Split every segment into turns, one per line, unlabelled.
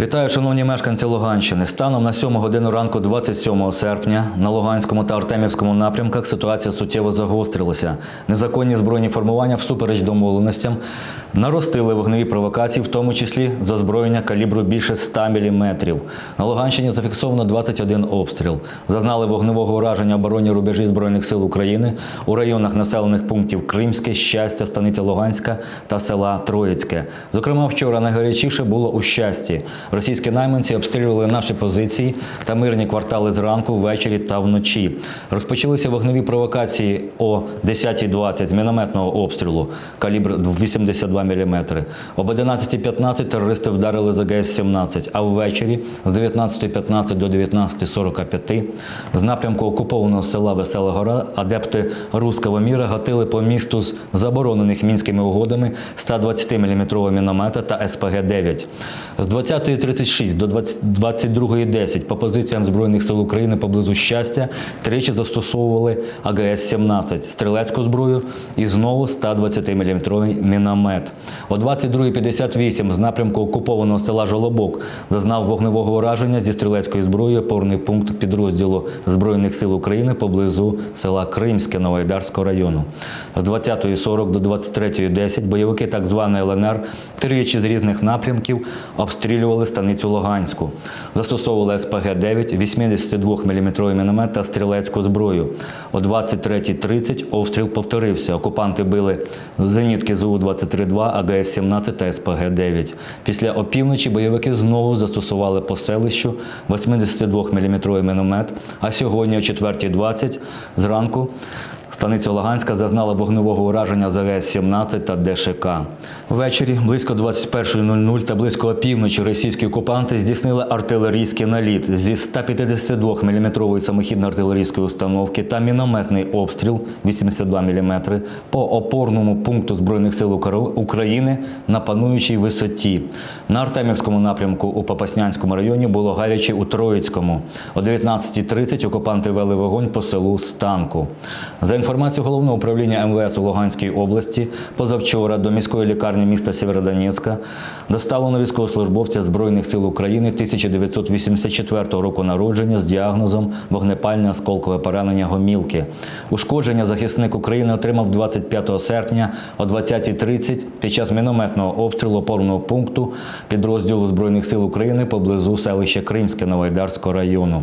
Вітаю, шановні мешканці Луганщини. Станом на 7 годину ранку 27 серпня на Луганському та Артемівському напрямках ситуація суттєво загострилася. Незаконні збройні формування всупереч домовленостям наростили вогневі провокації, в тому числі з озброєння калібру більше 100 мм. На Луганщині зафіксовано 21 обстріл. Зазнали вогневого ураження оборонні рубежі Збройних сил України у районах населених пунктів Кримське, Щастя, Станиця Луганська та села Троїцьке. Зокрема, вчора найгарячіше було у щасті. Російські найманці обстрілювали наші позиції та мирні квартали зранку, ввечері та вночі. Розпочалися вогневі провокації о 10.20 з мінометного обстрілу калібр 82 мм. Об 11.15 терористи вдарили з АГС-17, а ввечері з 19.15 до 19.45 з напрямку окупованого села Весела Гора адепти руського міра гатили по місту з заборонених мінськими угодами 120-мм міномета та СПГ-9. З 20.36 до 22.10 по позиціям Збройних сил України поблизу щастя тричі застосовували АГС-17 стрілецьку зброю і знову 120-мм міномет. О 22.58 з напрямку окупованого села Жолобок зазнав вогневого ураження зі стрілецькою зброєю опорний пункт підрозділу Збройних сил України поблизу села Кримське Новоайдарського району. З 20.40 до 23.10 бойовики так званої ЛНР тричі з різних напрямків обстрілювали станицю Луганську. Застосовували СПГ-9, 82-мм міномет та стрілецьку зброю. О 23.30 обстріл повторився. Окупанти били зенітки ЗУ-23-2, АГС-17 та СПГ-9. Після опівночі бойовики знову застосували по селищу 82-мм міномет, а сьогодні о 4.20 зранку Станиця Луганська зазнала вогневого ураження з АГС-17 та ДШК. Ввечері близько 21.00 та близько опівночі російські окупанти здійснили артилерійський наліт зі 152-мм самохідної артилерійської установки та мінометний обстріл 82 мм по опорному пункту Збройних сил України на пануючій висоті. На Артемівському напрямку у Попаснянському районі було гаряче у Троїцькому. О 19.30 окупанти вели вогонь по селу Станку. За інформацією головного управління МВС у Луганській області, позавчора до міської лікарні міста Сєвєродонецька доставлено військовослужбовця Збройних сил України 1984 року народження з діагнозом вогнепальне осколкове поранення гомілки. Ушкодження захисник України отримав 25 серпня о 20.30 під час мінометного обстрілу опорного пункту підрозділу Збройних сил України поблизу селища Кримське Новоайдарського району.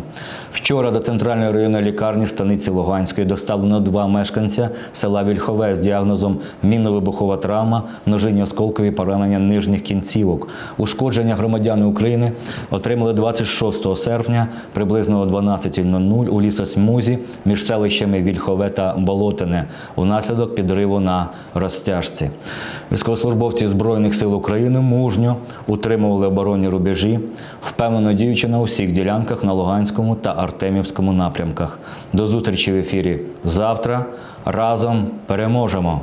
Вчора до центральної районної лікарні станиці Луганської доставлено два мешканця села Вільхове з діагнозом мінно-вибухова травма, множинні осколкові поранення нижніх кінцівок. Ушкодження громадяни України отримали 26 серпня приблизно о 12.00 у лісосмузі між селищами Вільхове та Болотине унаслідок підриву на розтяжці. Військовослужбовці Збройних сил України мужньо утримували оборонні рубежі, впевнено діючи на усіх ділянках на Луганському та Артемівському напрямках. До зустрічі в ефірі завтра. Разом переможемо!